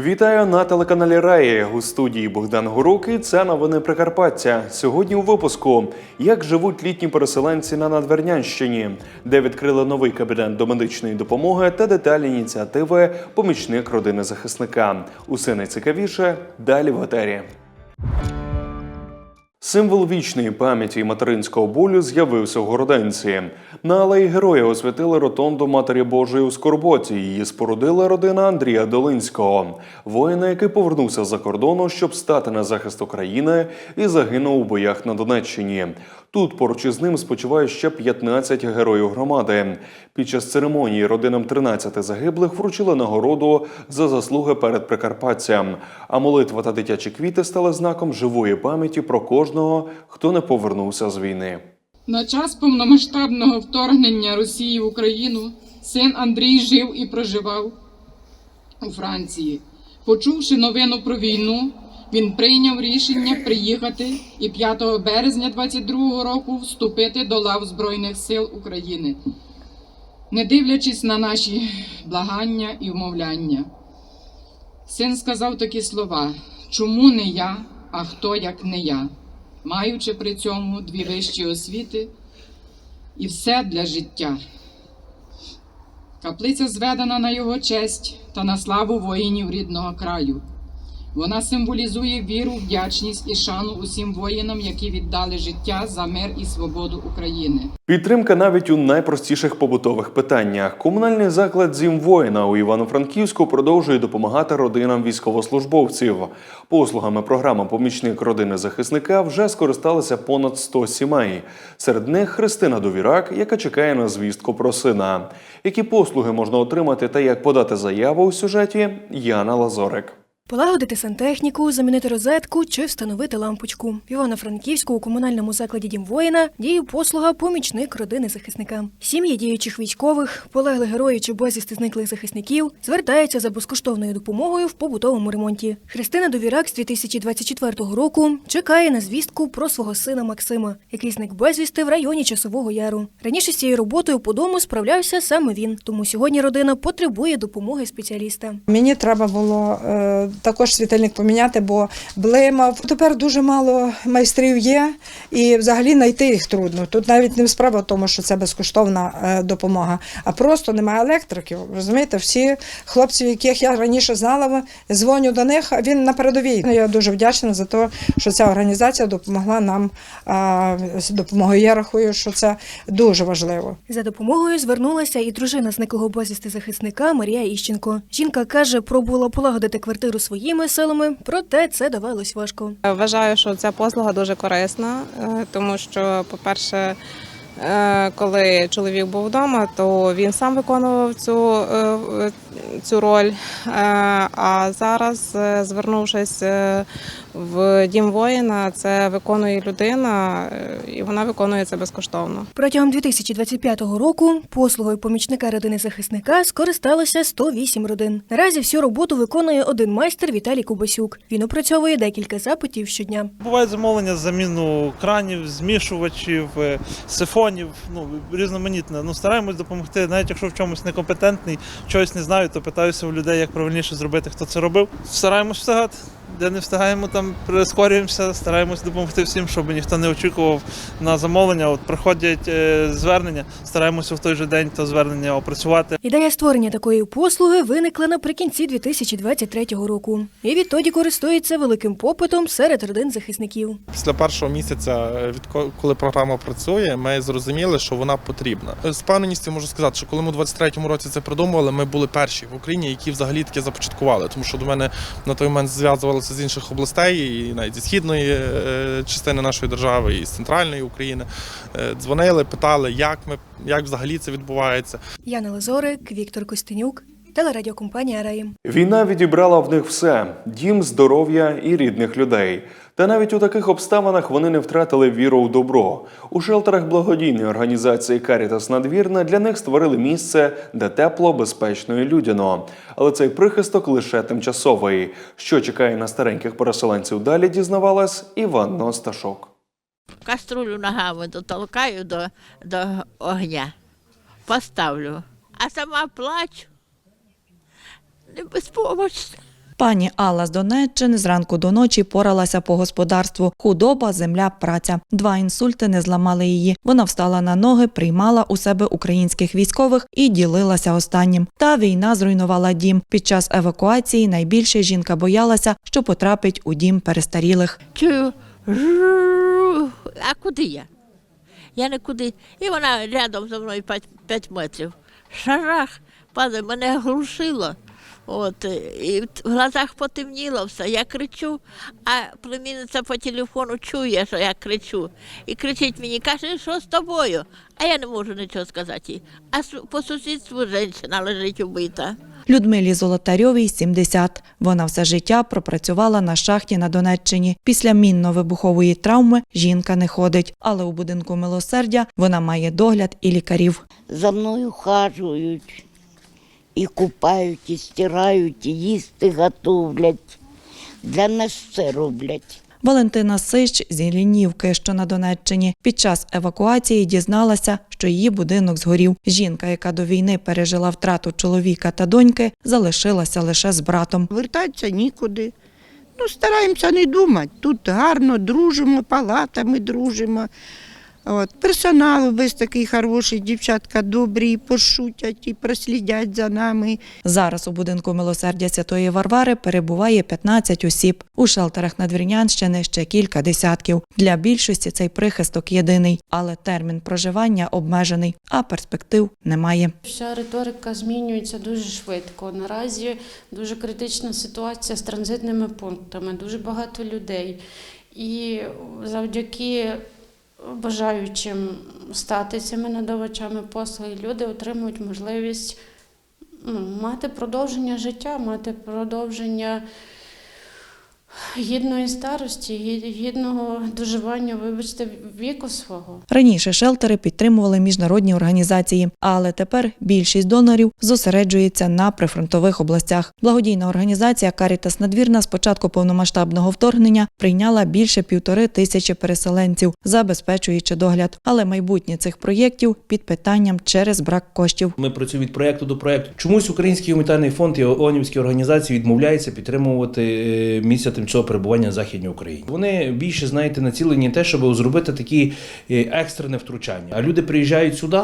Вітаю на телеканалі Раї у студії Богдан Горук і це новини Прикарпаття. Сьогодні у випуску як живуть літні переселенці на Надвірнянщині, де відкрили новий кабінет до медичної допомоги та деталі ініціативи Помічник родини захисника. Усе найцікавіше далі в етері. Символ вічної пам'яті і материнського болю з'явився в Городенці. На алеї героя освятили ротонду Матері Божої у Скорботі. Її спорудила родина Андрія Долинського, воїна, який повернувся за кордону, щоб стати на захист України і загинув у боях на Донеччині. Тут поруч із ним спочиває ще 15 героїв громади. Під час церемонії родинам 13 загиблих вручили нагороду за заслуги перед Прикарпаттям. А молитва та дитячі квіти стали знаком живої пам'яті про кожного, хто не повернувся з війни. На час повномасштабного вторгнення Росії в Україну син Андрій жив і проживав у Франції. Почувши новину про війну, він прийняв рішення приїхати і 5 березня 22-го року вступити до лав Збройних сил України, не дивлячись на наші благання і вмовляння. Син сказав такі слова: чому не я, а хто як не я? Маючи при цьому дві вищі освіти і все для життя. Каплиця зведена на його честь та на славу воїнів рідного краю. Вона символізує віру, вдячність і шану усім воїнам, які віддали життя за мир і свободу України. Підтримка навіть у найпростіших побутових питаннях. Комунальний заклад Зім воїна у Івано-Франківську продовжує допомагати родинам військовослужбовців. Послугами програми Помічник родини захисника вже скористалися понад 100 сімей. Серед них Христина Довірак, яка чекає на звістку про сина. Які послуги можна отримати та як подати заяву у сюжеті Яна Лазорик. Полагодити сантехніку, замінити розетку чи встановити лампочку. В Івано-Франківську у комунальному закладі Дім воїна діє послуга помічник родини захисника. Сім'ї діючих військових, полегли герої чи безвісти зниклих захисників звертаються за безкоштовною допомогою в побутовому ремонті. Христина Довірак з 2024 року чекає на звістку про свого сина Максима, який зник безвісти в районі Часового Яру. Раніше з цією роботою по дому справлявся саме він, тому сьогодні родина потребує допомоги спеціаліста. Мені треба було е, також світильник поміняти, бо блимав. Тепер дуже мало майстрів є, і взагалі знайти їх трудно. Тут навіть не справа в тому, що це безкоштовна е, допомога, а просто немає електриків. Розумієте, всі хлопці, яких я раніше знала, дзвоню до них, а він на передовій. Я дуже вдячна за те, що ця організація допомогла нам допомогою. Я рахую, що це дуже важливо. За допомогою звернулася і дружина зниклого безвісти захисника Марія Іщенко. Жінка каже, пробувала полагодити квартиру своїми силами, проте це давалось важко. Вважаю, що ця послуга дуже корисна, е, тому що, по-перше, е, коли чоловік був вдома, то він сам виконував цю, е, цю роль. А зараз, звернувшись в дім воїна, це виконує людина, е, і вона виконує це безкоштовно. Протягом 2025 року послугою помічника родини захисника скористалося 108 родин. Наразі всю роботу виконує один майстер Віталій Кубасюк. Він опрацьовує декілька запитів щодня. Бувають замовлення з заміну кранів, змішувачів, е, сифонів, ну різноманітне. Ну стараємось допомогти, навіть якщо в чомусь некомпетентний, чогось не знаю, то питаюся у людей, як правильніше зробити, хто це робив. Стараємось встигати. Де не встигаємо, там прискорюємося, стараємось допомогти всім, щоб ніхто не очікував на замовлення. От приходять е, звернення, стараємося в той же день то звернення опрацювати. Ідея створення такої послуги виникла наприкінці 2023 року. І відтоді користується великим попитом серед родин захисників. Після першого місяця, е, відко- коли програма працює, ми зрозуміли, що вона потрібна. З певненістю можу сказати, що коли ми у 23-му році це придумували, ми були перші в Україні, які взагалі таке започаткували. Тому що до мене на той момент зв'язувалися з інших областей, і навіть зі східної е, частини нашої держави, і з центральної України. Е, Дзвонили, питали, як ми як взагалі це відбувається. Яна Лазорик, Віктор Костенюк, телерадіокомпанія Раї. Війна відібрала в них все: дім, здоров'я і рідних людей. Та навіть у таких обставинах вони не втратили віру у добро. У шелтерах благодійної організації Карітас Надвірна для них створили місце, де тепло, безпечно і людяно. Але цей прихисток лише тимчасовий. Що чекає на стареньких переселенців далі, дізнавалась Іванна Осташок. каструлю ногами дотолкаю до, до огня, поставлю, а сама плачу. Не безпомощна. Пані Алла з Донеччини зранку до ночі поралася по господарству. Худоба, земля, праця. Два інсульти не зламали її. Вона встала на ноги, приймала у себе українських військових і ділилася останнім. Та війна зруйнувала дім. Під час евакуації найбільше жінка боялася, що потрапить у дім перестарілих. Чую, а куди я? Я нікуди. І вона рядом зі мною 5 метрів. Шарах, падає, мене глушило. От, е, і в глазах потемніло все. Я кричу, а племінниця по телефону чує, що я кричу. І кричить мені, каже, що з тобою? А я не можу нічого сказати їй. А по сусідству жінка лежить убита. Людмилі Золотарьовій 70. Вона все життя пропрацювала на шахті на Донеччині. Після мінно-вибухової травми жінка не ходить, але у будинку милосердя вона має догляд і лікарів. за мною хажують, і купають, і стирають, і їсти готовлять. Для нас все роблять. Валентина Сищ з Іллінівки, що на Донеччині, під час евакуації дізналася, що її будинок згорів. Жінка, яка до війни пережила втрату чоловіка та доньки, залишилася лише з братом. Вертатися нікуди. Ну, стараємося не думати. Тут гарно дружимо, палатами дружимо. От. Персонал весь такий хороший, дівчатка добрі, пошутять і прослідять за нами. Зараз у будинку милосердя Святої Варвари перебуває 15 осіб. У шелтерах Надвірнянщини ще кілька десятків. Для більшості цей прихисток єдиний, але термін проживання обмежений, а перспектив немає. Вся риторика змінюється дуже швидко. Наразі дуже критична ситуація з транзитними пунктами, дуже багато людей. І завдяки бажаючим стати цими надавачами послуг, люди отримують можливість ну, мати продовження життя, мати продовження гідної старості, гідного доживання, вибачте, віку свого. Раніше шелтери підтримували міжнародні організації, але тепер більшість донорів зосереджується на прифронтових областях. Благодійна організація Карітас Надвірна з початку повномасштабного вторгнення прийняла більше півтори тисячі переселенців, забезпечуючи догляд. Але майбутнє цих проєктів під питанням через брак коштів. Ми працюємо від проєкту до проєкту. Чомусь Український гуманітарний фонд і ООНівські організації відмовляються підтримувати е, місця тимчасового перебування в Західній Україні. Вони більше, знаєте, націлені на те, щоб зробити такі е, екстрене втручання. А люди приїжджають сюди.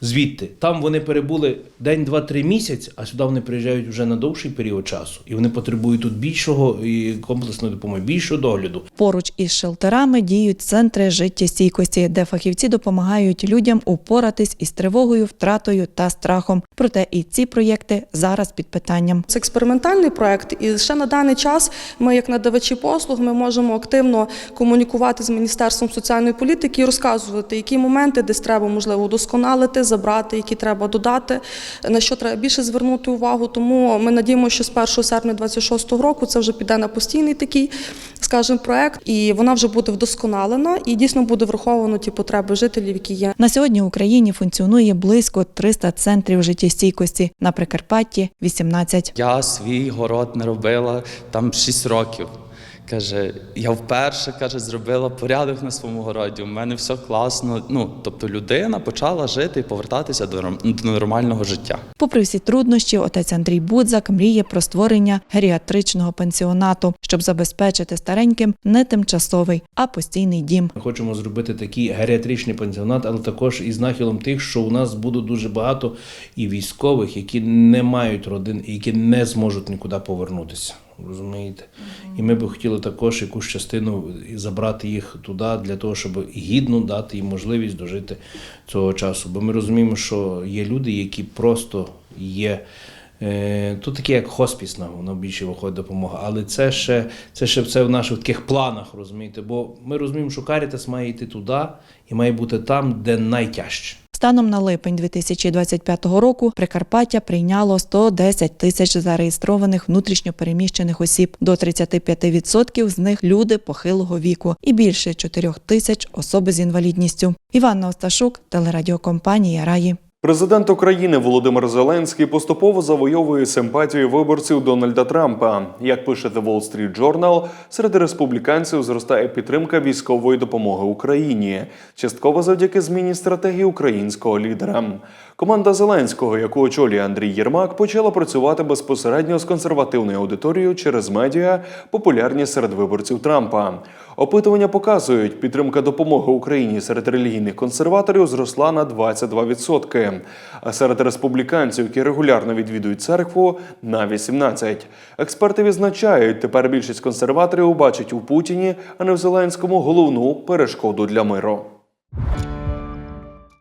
Звідти там вони перебули день, два, три місяць, а сюди вони приїжджають вже на довший період часу, і вони потребують тут більшого і комплексної допомоги, більшого догляду. Поруч із шелтерами діють центри життєстійкості, де фахівці допомагають людям упоратись із тривогою, втратою та страхом. Проте і ці проєкти зараз під питанням. Це експериментальний проект, і ще на даний час ми, як надавачі послуг, ми можемо активно комунікувати з міністерством соціальної політики і розказувати, які моменти десь треба можливо удосконалити, забрати, які треба додати, на що треба більше звернути увагу. Тому ми надіємося, що з 1 серпня 2026 року це вже піде на постійний такий, скажімо, проект, і вона вже буде вдосконалена і дійсно буде враховано ті потреби жителів, які є. На сьогодні в Україні функціонує близько 300 центрів життєстійкості. На Прикарпатті 18. Я свій город не робила там 6 років. Каже, я вперше каже, зробила порядок на своєму городі. У мене все класно. Ну тобто людина почала жити і повертатися до до нормального життя. Попри всі труднощі, отець Андрій Будзак мріє про створення геріатричного пансіонату, щоб забезпечити стареньким не тимчасовий, а постійний дім. Ми хочемо зробити такий геріатричний пансіонат, але також із нахилом тих, що у нас буде дуже багато і військових, які не мають родин і які не зможуть нікуди повернутися. Розумієте? І ми би хотіли також якусь частину забрати їх туди для того, щоб гідно дати їм можливість дожити цього часу. Бо ми розуміємо, що є люди, які просто є. Е, Тут таке як хоспісна, воно більше виходить допомога. Але це ще це ще це в наших таких планах, розумієте? Бо ми розуміємо, що Карітас має йти туди і має бути там, де найтяжче. Станом на липень 2025 року Прикарпаття прийняло 110 тисяч зареєстрованих внутрішньо переміщених осіб. До 35% з них люди похилого віку і більше 4 тисяч особи з інвалідністю. Іванна Осташук, телерадіокомпанія Раї. Президент України Володимир Зеленський поступово завойовує симпатію виборців Дональда Трампа. Як пише The Wall Street Journal, серед республіканців зростає підтримка військової допомоги Україні, частково завдяки зміні стратегії українського лідера. Команда Зеленського, яку очолює Андрій Єрмак, почала працювати безпосередньо з консервативною аудиторією через медіа, популярні серед виборців Трампа. Опитування показують, підтримка допомоги Україні серед релігійних консерваторів зросла на 22%, а серед республіканців, які регулярно відвідують церкву, на 18%. Експерти відзначають, тепер більшість консерваторів бачить у Путіні, а не в Зеленському головну перешкоду для миру.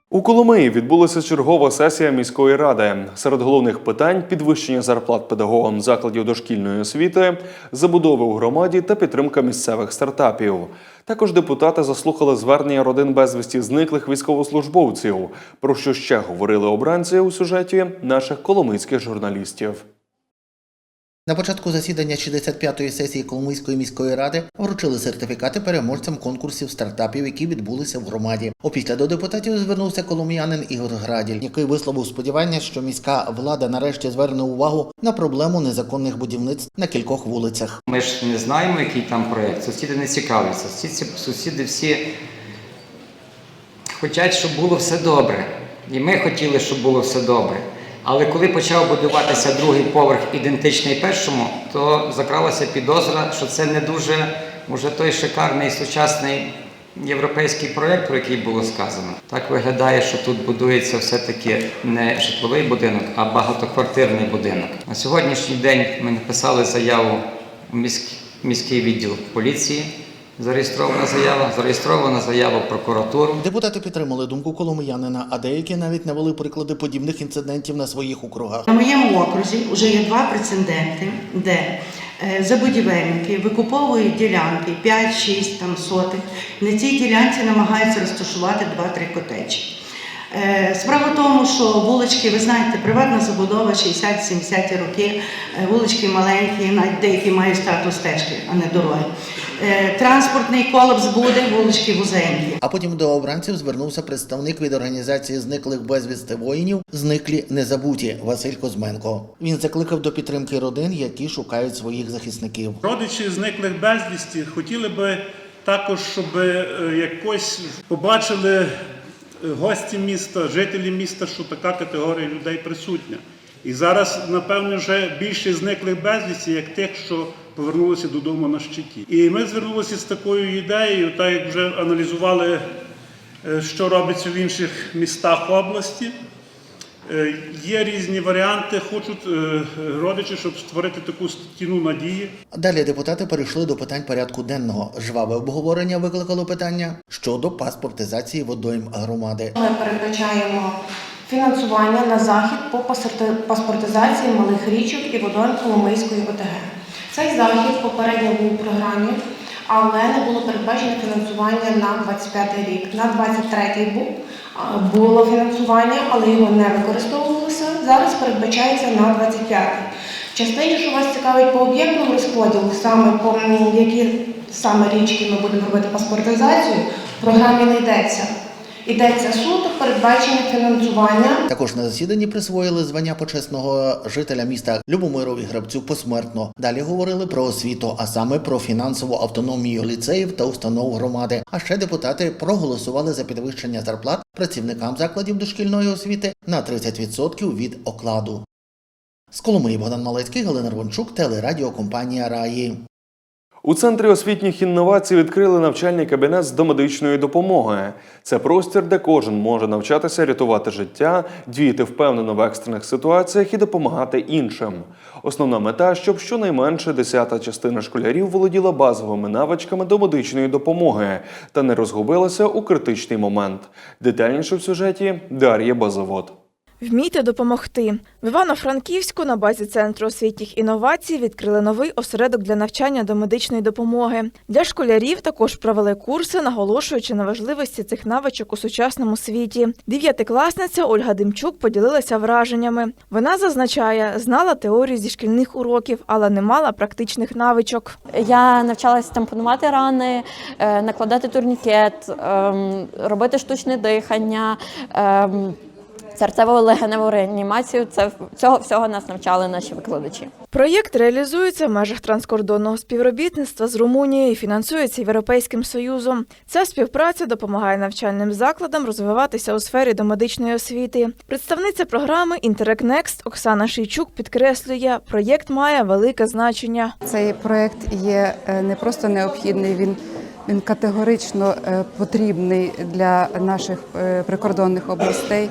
У Коломиї відбулася чергова сесія міської ради. Серед головних питань підвищення зарплат педагогам закладів дошкільної освіти, забудови у громаді та підтримка місцевих стартапів. Також депутати заслухали звернення родин безвісті зниклих військовослужбовців, про що ще говорили обранці у сюжеті наших коломийських журналістів. На початку засідання 65-ї сесії Коломийської міської ради вручили сертифікати переможцям конкурсів стартапів, які відбулися в громаді. Опісля до депутатів звернувся коломиянин Ігор Граділь, який висловив сподівання, що міська влада нарешті зверне увагу на проблему незаконних будівництв на кількох вулицях. Ми ж не знаємо, який там проєкт. Сусіди не цікавляться. Сусіди, сусіди всі хочуть, щоб було все добре. І ми хотіли, щоб було все добре. Але коли почав будуватися другий поверх ідентичний першому, то закралася підозра, що це не дуже може той шикарний сучасний європейський проєкт, про який було сказано. Так виглядає, що тут будується все-таки не житловий будинок, а багатоквартирний будинок. На сьогоднішній день ми написали заяву міськ- міський відділ поліції. Зареєстрована заява, зареєстрована заява в прокуратуру. Депутати підтримали думку коломиянина, а деякі навіть навели приклади подібних інцидентів на своїх округах. На моєму окрузі вже є два прецеденти, де е, забудівельники викуповують ділянки 5-6 там сотих. На цій ділянці намагаються розташувати 2-3 котеджі. Е, Справа в тому, що вулички, ви знаєте, приватна забудова 60-70-ті роки, е, вулички маленькі, навіть деякі мають статус стежки, а не дороги. Е, Транспортний колапс буде, вулички вузенькі. А потім до обранців звернувся представник від організації зниклих безвісти воїнів Зниклі незабуті Василь Козменко. Він закликав до підтримки родин, які шукають своїх захисників. Родичі зниклих безвісті хотіли би також, щоб е, якось побачили е, гості міста, жителі міста, що така категорія людей присутня. І зараз, напевно, вже більше зниклих безвісті, як тих, що повернулися додому на щиті. І ми звернулися з такою ідеєю, так як вже аналізували, е, що робиться в інших містах області. Е, Є різні варіанти. Хочуть е, родичі, щоб створити таку стіну надії. Далі депутати перейшли до питань порядку денного. Жваве обговорення викликало питання щодо паспортизації водойм громади. Ми передбачаємо фінансування на захід по паспортизації малих річок і водойм Коломийської ОТГ. Цей захід попередньо був у програмі, але не було передбачено фінансування на 25 рік. На 23 був було фінансування, але його не використовувалося. Зараз передбачається на 25. В частині, що вас цікавить по об'єктному розподілу, саме по які саме річки ми будемо робити паспортизацію, в програмі не йдеться. Йдеться суто передбачене фінансування Також на засіданні присвоїли звання почесного жителя міста Любомирові Грабцю посмертно. Далі говорили про освіту, а саме про фінансову автономію ліцеїв та установ громади. А ще депутати проголосували за підвищення зарплат працівникам закладів дошкільної освіти на 30% від окладу. З Коломиї Богдан Малецький, Галина Рвончук, телерадіокомпанія Раї. У центрі освітніх інновацій відкрили навчальний кабінет з домедичної допомоги. Це простір, де кожен може навчатися рятувати життя, діяти впевнено в екстрених ситуаціях і допомагати іншим. Основна мета, щоб щонайменше десята частина школярів володіла базовими навичками домедичної допомоги та не розгубилася у критичний момент. Детальніше в сюжеті Дар'я Базовод. Вмійте допомогти. В Івано-Франківську на базі Центру освітніх інновацій відкрили новий осередок для навчання до медичної допомоги. Для школярів також провели курси, наголошуючи на важливості цих навичок у сучасному світі. Дев'ятикласниця Ольга Димчук поділилася враженнями. Вона зазначає, знала теорію зі шкільних уроків, але не мала практичних навичок. Я навчалася тампонувати рани, е, накладати турнікет, ем, робити штучне дихання. Серцево-легеневу реанімацію. Це цього всього нас навчали наші викладачі. Проєкт реалізується в межах транскордонного співробітництва з Румунією і фінансується Європейським Союзом. Ця співпраця допомагає навчальним закладам розвиватися у сфері домедичної освіти. Представниця програми Interact Next Оксана Шийчук підкреслює, проєкт має велике значення. Цей проект є е, не просто необхідний, він, він категорично е, потрібний для наших е, прикордонних областей.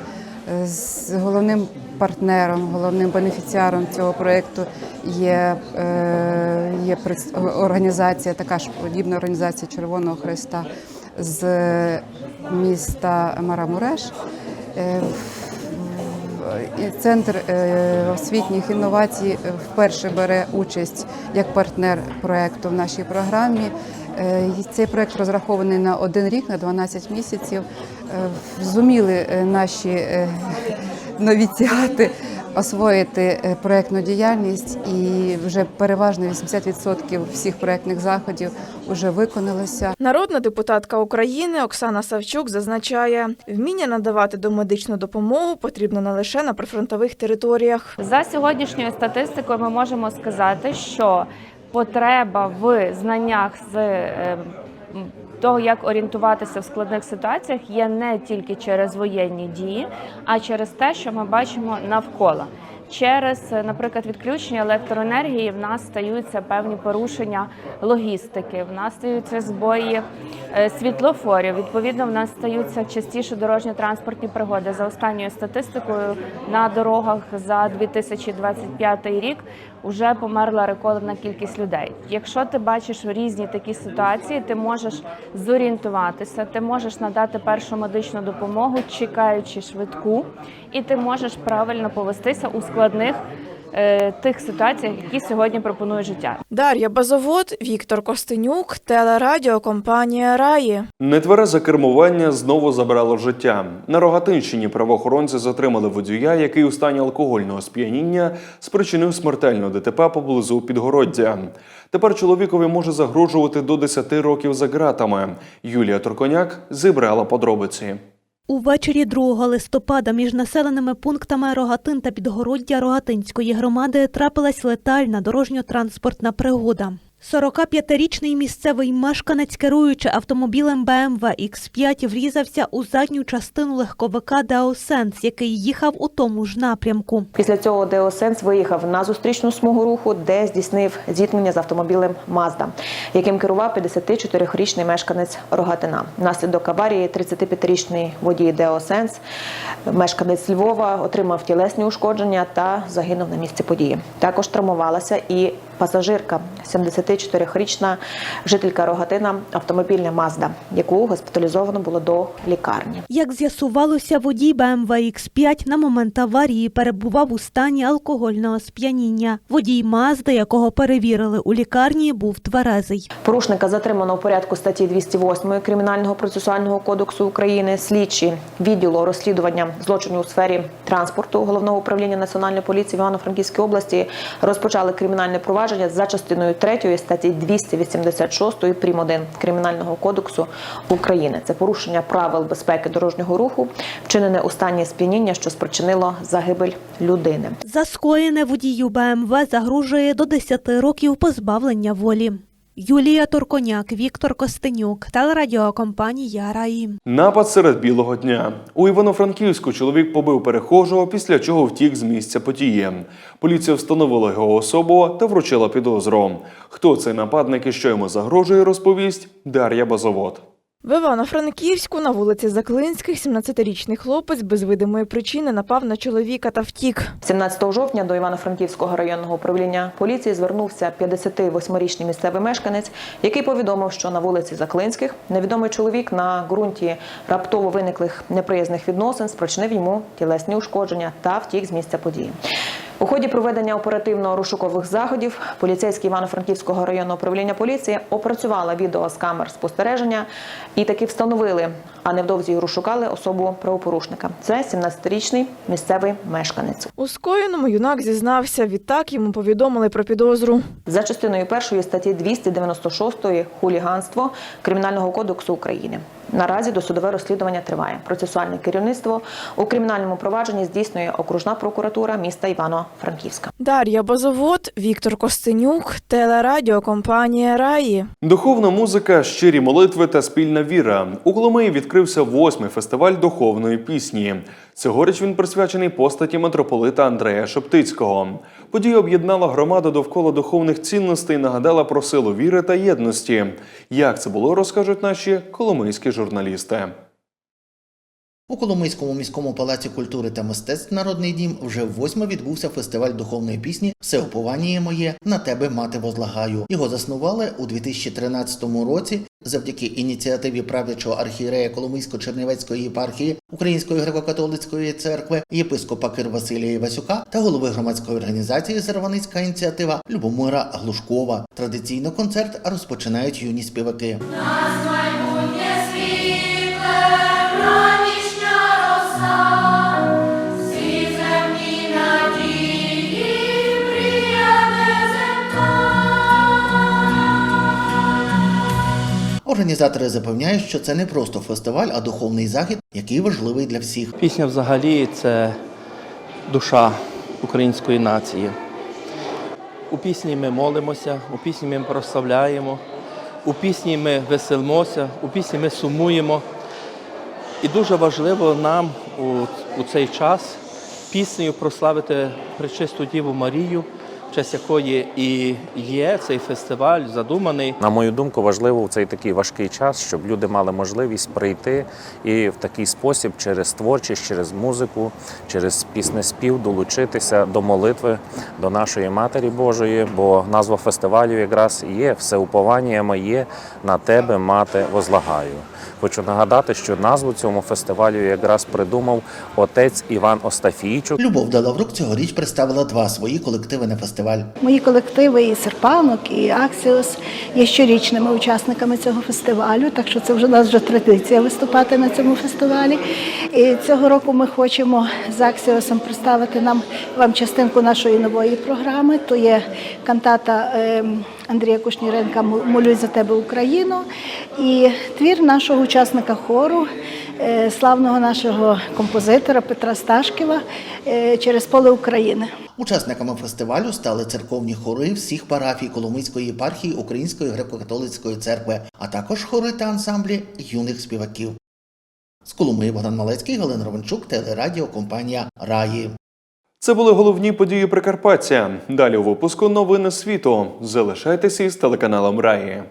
З головним партнером, головним бенефіціаром цього проєкту є, е, є організація, така ж подібна організація Червоного Христа з міста Марамуреш. Е, Центр е, освітніх інновацій вперше бере участь як партнер проекту в нашій програмі. Е, Цей проект розрахований на один рік, на 12 місяців. Е, Зуміли е, наші е, новіціати освоїти проектну діяльність, і вже переважно 80% всіх проектних заходів вже виконалося. Народна депутатка України Оксана Савчук зазначає, вміння надавати домедичну допомогу потрібно не лише на прифронтових територіях. За сьогоднішньою статистикою ми можемо сказати, що потреба в знаннях з е, того, як орієнтуватися в складних ситуаціях, є не тільки через воєнні дії, а через те, що ми бачимо навколо. Через, наприклад, відключення електроенергії в нас стаються певні порушення логістики, в нас стаються збої е, світлофорів. Відповідно, в нас стаються частіше дорожньо-транспортні пригоди. За останньою статистикою на дорогах за 2025 рік вже померла рекордна кількість людей. Якщо ти бачиш різні такі ситуації, ти можеш зорієнтуватися, ти можеш надати першу медичну допомогу, чекаючи швидку, і ти можеш правильно повестися у складних е, тих ситуаціях, які сьогодні пропонує життя. Дар'я Базовод, Віктор Костенюк, телерадіокомпанія Раї. Нетверезе кермування знову забрало життя. На Рогатинщині правоохоронці затримали водія, який у стані алкогольного сп'яніння спричинив смертельну ДТП поблизу Підгороддя. Тепер чоловікові може загрожувати до 10 років за ґратами. Юлія Турконяк зібрала подробиці. Увечері 2 листопада між населеними пунктами Рогатин та Підгороддя Рогатинської громади трапилась летальна дорожньо-транспортна пригода. 45-річний місцевий мешканець, керуючи автомобілем BMW X5, врізався у задню частину легковика Деосенс, який їхав у тому ж напрямку. Після цього Деосенс виїхав на зустрічну смугу руху, де здійснив зіткнення з автомобілем Мазда, яким керував 54-річний мешканець Рогатина. Внаслідок аварії 35-річний водій Деосенс, мешканець Львова, отримав тілесні ушкодження та загинув на місці події. Також травмувалася і пасажирка, 74-річна жителька Рогатина, автомобільна Мазда, яку госпіталізовано було до лікарні. Як з'ясувалося, водій BMW X5 на момент аварії перебував у стані алкогольного сп'яніння. Водій Мазди, якого перевірили у лікарні, був тверезий. Порушника затримано у порядку статті 208 Кримінального процесуального кодексу України. Слідчі відділу розслідування злочинів у сфері транспорту головного управління національної поліції в Івано-Франківській області розпочали кримінальне провадження за частиною 3 статті 286 прим. 1 Кримінального кодексу України. Це порушення правил безпеки дорожнього руху, вчинене у стані сп'яніння, що спричинило загибель людини. За скоєне водію БМВ загрожує до 10 років позбавлення волі. Юлія Турконяк, Віктор Костенюк, телерадіокомпанія Раї. Напад серед білого дня. У Івано-Франківську чоловік побив перехожого, після чого втік з місця події. Поліція встановила його особу та вручила підозру. Хто цей нападник і що йому загрожує, розповість Дар'я Базовод. В Івано-Франківську на вулиці Заклинських 17-річний хлопець без видимої причини напав на чоловіка та втік. 17 жовтня до Івано-Франківського районного управління поліції звернувся 58-річний місцевий мешканець, який повідомив, що на вулиці Заклинських невідомий чоловік на ґрунті раптово виниклих неприязних відносин спричинив йому тілесні ушкодження та втік з місця події. У ході проведення оперативно-розшукових заходів поліцейські Івано-Франківського районного управління поліції опрацювали відео з камер спостереження і таки встановили, а невдовзі розшукали особу правопорушника. Це 17-річний місцевий мешканець. У скоєному юнак зізнався. Відтак йому повідомили про підозру. За частиною першої статті 296 хуліганство Кримінального кодексу України. Наразі досудове розслідування триває. Процесуальне керівництво у кримінальному провадженні здійснює окружна прокуратура міста Івано-Франківська. Дар'я Базовод, Віктор Костенюк, телерадіокомпанія Раї. Духовна музика, щирі молитви та спільна віра. У Коломиї відкрився восьмий фестиваль духовної пісні. Цьогоріч він присвячений постаті митрополита Андрея Шептицького. Подія об'єднала громаду довкола духовних цінностей, нагадала про силу віри та єдності. Як це було, розкажуть наші коломийські журналісти. У Коломийському міському палаці культури та мистецтв Народний дім вже восьме відбувся фестиваль духовної пісні Все уповання моє на тебе мати возлагаю. Його заснували у 2013 році завдяки ініціативі правлячого архієрея Коломийсько-Чернівецької єпархії Української греко-католицької церкви, єпископа Кир Василія Івасюка та голови громадської організації Зарваницька ініціатива Любомира Глушкова. Традиційно концерт розпочинають юні співаки. Організатори запевняють, що це не просто фестиваль, а духовний захід, який важливий для всіх. Пісня взагалі це душа української нації. У пісні ми молимося, у пісні ми прославляємо, у пісні ми веселимося, у пісні ми сумуємо. І дуже важливо нам у, у цей час піснею прославити Пречисту Діву Марію, честь якої і є цей фестиваль задуманий. На мою думку, важливо в цей такий важкий час, щоб люди мали можливість прийти і в такий спосіб через творчість, через музику, через піснеспів долучитися до молитви до нашої Матері Божої, бо назва фестивалю якраз є всеуповання моє на тебе, мати, возлагаю. Хочу нагадати, що назву цьому фестивалю якраз придумав отець Іван Остафійчук. Любов Далаврук цьогоріч представила два свої колективи на фестиваль. Мої колективи і Серпанок, і Аксіос є щорічними учасниками цього фестивалю, так що це вже у нас вже традиція виступати на цьому фестивалі. І цього року ми хочемо з Аксіосом представити нам вам частинку нашої нової програми. То є кантата ем, Андрія Кушніренка Молюсь за тебе Україну і твір нашого учасника хору. е, Славного нашого композитора Петра Сташківа е, через поле України. Учасниками фестивалю стали церковні хори всіх парафій Коломийської єпархії Української греко-католицької церкви, а також хори та ансамблі юних співаків. З Коломиї Богдан Малецький, Галина Ровенчук, телерадіокомпанія Раї. Це були головні події Прикарпаття. Далі у випуску новини світу. Залишайтеся із телеканалом Раї.